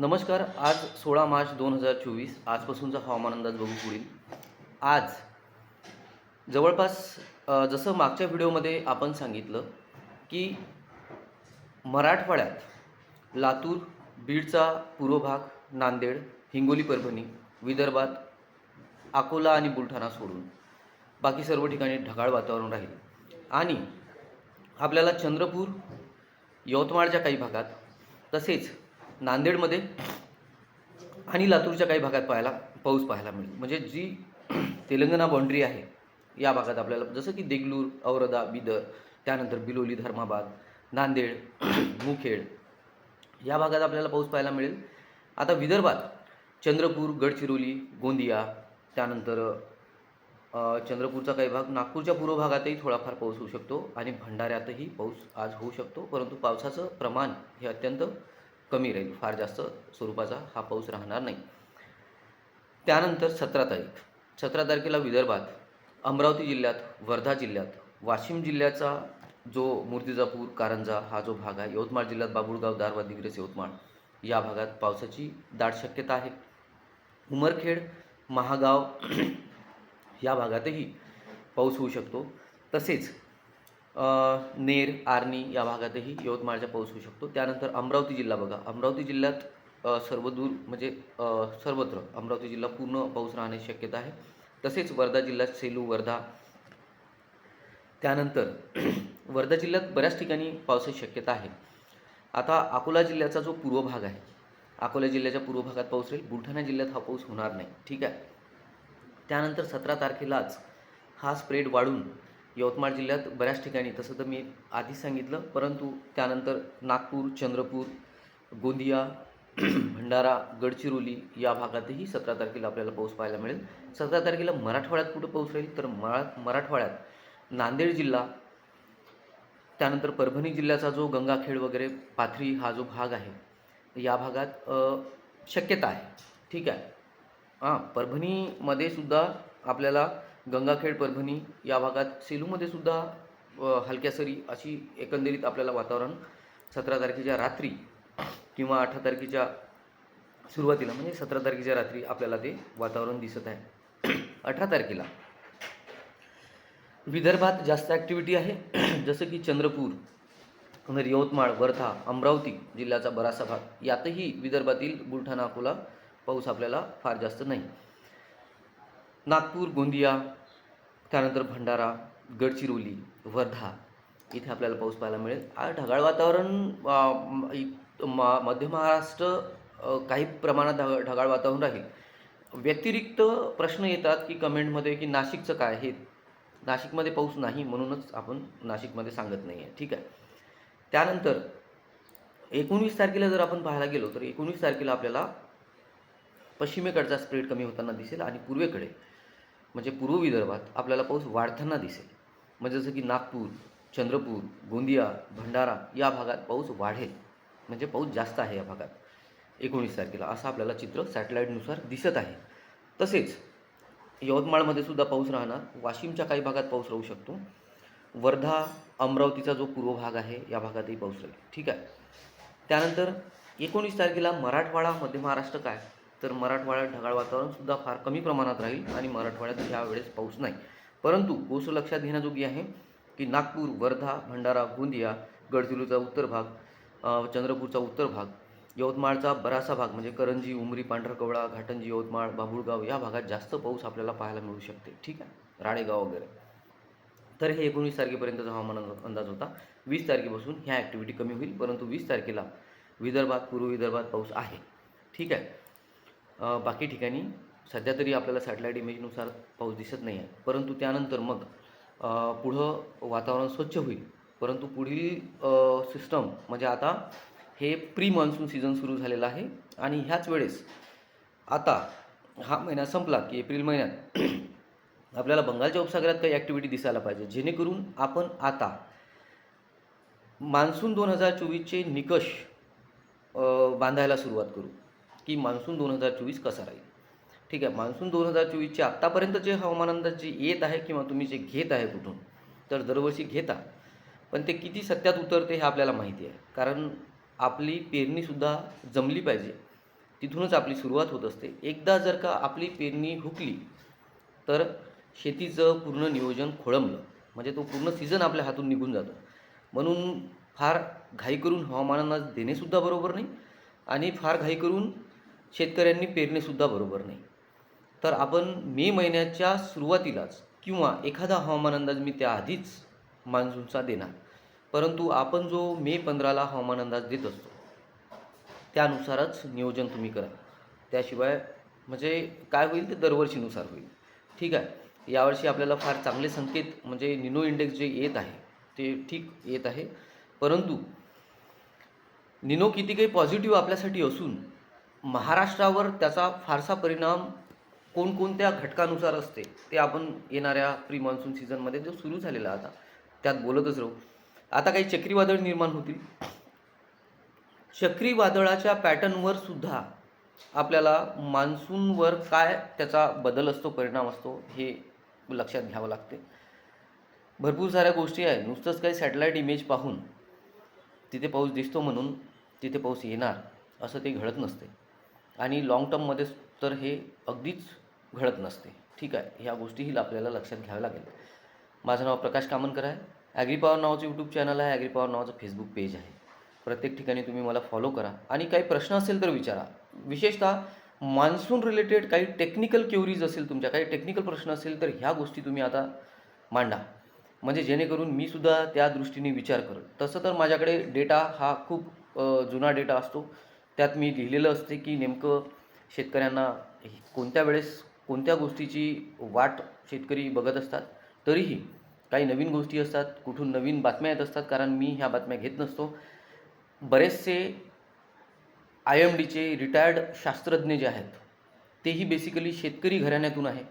नमस्कार आज सोळा मार्च दोन हजार चोवीस. आजपासूनचा हवामान अंदाज बघू पुढील. आज जवळपास जसं मागच्या व्हिडिओमध्ये आपण सांगितलं की मराठवाड्यात लातूर बीडचा पूर्व भाग नांदेड हिंगोली परभणी विदर्भात अकोला आणि बुलढाणा सोडून बाकी सर्व ठिकाणी ढगाळ वातावरण राहील. आणि आपल्याला चंद्रपूर यवतमाळच्या काही भागात तसेच नांदेडमध्ये आणि लातूरच्या काही भागात पाहायला पाऊस पाहायला मिळेल. म्हणजे जी तेलंगणा बाँड्री आहे या भागात आपल्याला जसं की देगलूर औरदा बिदर त्यानंतर बिलोली धर्माबाद नांदेड मुखेड या भागात आपल्याला पाऊस पाहायला मिळेल. आता विदर्भात चंद्रपूर गडचिरोली गोंदिया त्यानंतर चंद्रपूरचा काही भाग नागपूरच्या पूर्व भागातही थोडाफार पाऊस होऊ शकतो आणि भंडाऱ्यातही पाऊस आज होऊ शकतो. परंतु पावसाचं प्रमाण हे अत्यंत कमी राहील. फार जास्त स्वरूपाचा हा पाऊस राहणार नाही. त्यानंतर सतरा तारीख. सतरा तारखेला विदर्भात अमरावती जिल्ह्यात वर्धा जिल्ह्यात वाशिम जिल्ह्याचा जो मूर्तिजापूर कारंजा हा जो भाग आहे यवतमाळ जिल्ह्यात बाबुळगाव दारवा दिग्रस यवतमाळ या भागात पावसाची दाट शक्यता आहे. उमरखेड महागाव या भागातही पाऊस होऊ शकतो. तसेच नेर आर्णी या भागातही यवतमाळचा पाऊस होऊ शकतो. त्यानंतर अमरावती जिल्हा बघा. अमरावती जिल्ह्यात सर्वदूर म्हणजे सर्वत्र अमरावती जिल्हा पूर्ण पाऊस राहण्याची शक्यता आहे. तसेच वर्धा जिल्ह्यात सेलू वर्धा. त्यानंतर वर्धा जिल्ह्यात बऱ्याच ठिकाणी पावसाची शक्यता आहे. आता अकोला जिल्ह्याचा जो पूर्व भाग आहे अकोला जिल्ह्याच्या पूर्व भागात पाऊस राहील. बुलढाणा जिल्ह्यात हा पाऊस होणार नाही. ठीक आहे? त्यानंतर सतरा तारखेलाच हा स्प्रेड वाढून यवतमाळ जिल्ह्यात बऱ्याच ठिकाणी तसं तर मी आधीच सांगितलं परंतु त्यानंतर नागपूर चंद्रपूर गोंदिया भंडारा गडचिरोली या भागातही सतरा तारखेला आपल्याला पाऊस पाहायला मिळेल. सतरा तारखेला मराठवाड्यात कुठं पाऊस राहील? तर मरा मराठवाड्यात नांदेड जिल्हा त्यानंतर परभणी जिल्ह्याचा जो गंगाखेड वगैरे पाथरी हा जो भाग आहे या भागात शक्यता आहे. ठीक आहे. हां परभणीमध्ये सुद्धा आपल्याला गंगाखेड परभणी या भागात सेलूमध्ये सुद्धा हलक्या सरी अशी एकंदरीत आपल्याला वातावरण सतरा तारखेच्या रात्री किंवा अठरा तारखेच्या सुरुवातीला म्हणजे सतरा तारखेच्या रात्री आपल्याला ते वातावरण दिसत आहे. अठरा तारखेला विदर्भात जास्त ॲक्टिव्हिटी आहे. जसं की चंद्रपूर नंतर यवतमाळ वर्धा अमरावती जिल्ह्याचा बराचसा भाग यातही विदर्भातील बुलढाणा अकोला पाऊस आपल्याला फार जास्त नाही. नागपूर गोंदिया त्यानंतर भंडारा गडचिरोली वर्धा इथे आपल्याला पाऊस पाहायला मिळेल. ढगाळ वातावरण म- मध्य महाराष्ट्र काही प्रमाणात ढग ढगाळ वातावरण राहील. व्यतिरिक्त प्रश्न येतात की कमेंटमध्ये की नाशिकचं काय हे नाशिकमध्ये पाऊस नाही म्हणूनच आपण नाशिकमध्ये सांगत नाही आहे ठीक आहे. त्यानंतर एकोणवीस तारखेला जर आपण पाहायला गेलो तर एकोणवीस तारखेला आपल्याला पश्चिमेकडचा स्प्रेड कमी होताना दिसेल आणि पूर्वेकडे म्हणजे पूर्व विदर्भात आपल्याला पाऊस वाढताना दिसेल. म्हणजे जसं की नागपूर चंद्रपूर गोंदिया भंडारा या भागात पाऊस वाढेल. म्हणजे पाऊस जास्त आहे या भागात. एकोणीस तारखेला असं आपल्याला चित्र सॅटेलाईटनुसार दिसत आहे. तसेच यवतमाळमध्ये सुद्धा पाऊस राहणार. वाशिमच्या काही भागात पाऊस राहू शकतो. वर्धा अमरावतीचा जो पूर्व भाग आहे या भागातही पाऊस राहील. ठीक आहे? त्यानंतर एकोणीस तारखेला मराठवाडा मध्य महाराष्ट्र काय? तर मराठवाड्यात ढगाळ वातावरणसुद्धा फार कमी प्रमाणात राहील आणि मराठवाड्यात ह्यावेळेस पाऊस नाही. परंतु गोष्ट लक्षात घेण्याजोगी आहे की नागपूर वर्धा भंडारा गोंदिया गडचिरोलीचा उत्तर भाग चंद्रपूरचा उत्तर भाग यवतमाळचा बराचसा भाग म्हणजे करंजी उमरी पांढरकवडा घाटंजी यवतमाळ बाभुळगाव या भागात जास्त पाऊस आपल्याला पाहायला मिळू शकते. ठीक आहे? राळेगाव वगैरे. तर हे एकोणीस तारखेपर्यंतचा हवामान अंदाज होता. वीस तारखेपासून ह्या ॲक्टिव्हिटी कमी होईल परंतु वीस तारखेला विदर्भात पूर्व विदर्भात पाऊस आहे. ठीक आहे? बाकी ठिकाणी सध्या तरी आपल्याला सॅटेलाईट इमेजनुसार पाऊस दिसत नाही आहे परंतु त्यानंतर मग पुढं वातावरण स्वच्छ होईल. परंतु पुढील सिस्टम म्हणजे आता हे प्री मान्सून सीझन सुरू झालेलं आहे. आणि ह्याच वेळेस आता हा महिना संपला की एप्रिल महिन्यात आपल्याला बंगालच्या उपसागरात काही ॲक्टिव्हिटी दिसायला पाहिजे. जेणेकरून आपण आता मान्सून दोन हजार चोवीसचे निकष बांधायला सुरुवात करू. की मान्सून दोन हजार चोवीस कसा राहील? ठीक आहे मान्सून दोन हजार चोवीसचे आत्तापर्यंत जे हवामान अंदाज जे येत आहे किंवा तुम्ही जे घेत आहे कुठून तर दरवर्षी घेता. पण ते किती सत्यात उतरते हे आपल्याला माहिती आहे. कारण आपली पेरणीसुद्धा जमली पाहिजे. तिथूनच आपली सुरुवात होत असते. एकदा जर का आपली पेरणी हुकली तर शेतीचं पूर्ण नियोजन खोळंबलं. म्हणजे तो पूर्ण सीझन आपल्या हातून निघून जातो. म्हणून फार घाई करून हवामानांना देणेसुद्धा बरोबर नाही आणि फार घाई करून शेतकऱ्यांनी पेरणेसुद्धा बरोबर नाही. तर आपण मे महिन्याच्या सुरुवातीलाच किंवा एखादा हवामान अंदाज मी त्याआधीच मान्सूनचा देणार. परंतु आपण जो मे पंधराला हवामान अंदाज देत असतो त्यानुसारच नियोजन तुम्ही करा. त्याशिवाय म्हणजे काय होईल ते दरवर्षीनुसार होईल. ठीक आहे? यावर्षी आपल्याला फार चांगले संकेत म्हणजे निनो इंडेक्स जे येत आहे ते ठीक येत आहे. परंतु निनो किती काही पॉझिटिव्ह आपल्यासाठी असून महाराष्ट्रावर त्याचा फारसा परिणाम कोणकोणत्या घटकानुसार असते ते आपण येणाऱ्या प्री मान्सून सीझनमध्ये जो सुरू झालेला आता त्यात बोलतच राहू. आता काही चक्रीवादळ निर्माण होतील. चक्रीवादळाच्या पॅटर्नवर सुद्धा आपल्याला मान्सूनवर काय त्याचा बदल असतो परिणाम असतो हे लक्षात घ्यावं लागते. भरपूर साऱ्या गोष्टी आहेत. नुसतंच काही सॅटेलाईट इमेज पाहून तिथे पाऊस दिसतो म्हणून तिथे पाऊस येणार असं ते घडत नसते. आणि लाँग टर्ममध्ये तर हे अगदीच घडत नसते. ठीक आहे ह्या गोष्टीही आपल्याला लक्षात घ्याव्या लागेल. माझं नाव प्रकाश कामनकर आहे. ॲग्रीपॉवर नावाचं यूट्यूब चॅनल आहे. ॲग्रीपॉवर नावाचं फेसबुक पेज आहे. प्रत्येक ठिकाणी तुम्ही मला फॉलो करा. आणि काही प्रश्न असेल तर विचारा. विशेषतः मान्सून रिलेटेड काही टेक्निकल क्युरीज असेल तुमच्या काही टेक्निकल प्रश्न असेल तर ह्या गोष्टी तुम्ही आता मांडा. म्हणजे जेणेकरून मी सुद्धा त्या दृष्टीने विचार करेल. तसं तर माझ्याकडे डेटा हा खूप जुना डेटा असतो. त्यात मी लिहिलेलं असते की नेमकं शेतकऱ्यांना कोणत्या वेळेस कोणत्या गोष्टीची वाट शेतकरी बघत असतात तरीही काही नवीन गोष्टी असतात कुठून नवीन बातम्या येत असतात कारण मी ह्या बातम्या घेत नसतो. बरेचसे आय एम डीचे रिटायर्ड शास्त्रज्ञ जे आहेत तेही बेसिकली शेतकरी घराण्यातून आहे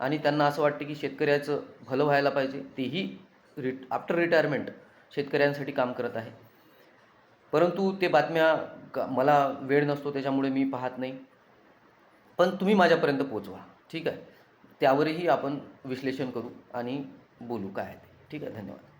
आणि त्यांना असं वाटतं की शेतकऱ्याचं भलं व्हायला पाहिजे तेही रिट आफ्टर रिटायरमेंट शेतकऱ्यांसाठी काम करत आहे. परंतु ते बातम्या क- मला वेळ नसतो त्याच्यामुळे मी पाहत नाही. पण तुम्ही माझ्यापर्यंत पोचवा ठीक आहे? त्यावरही आपण विश्लेषण करू आणि बोलू काय आहे ते. ठीक आहे? धन्यवाद.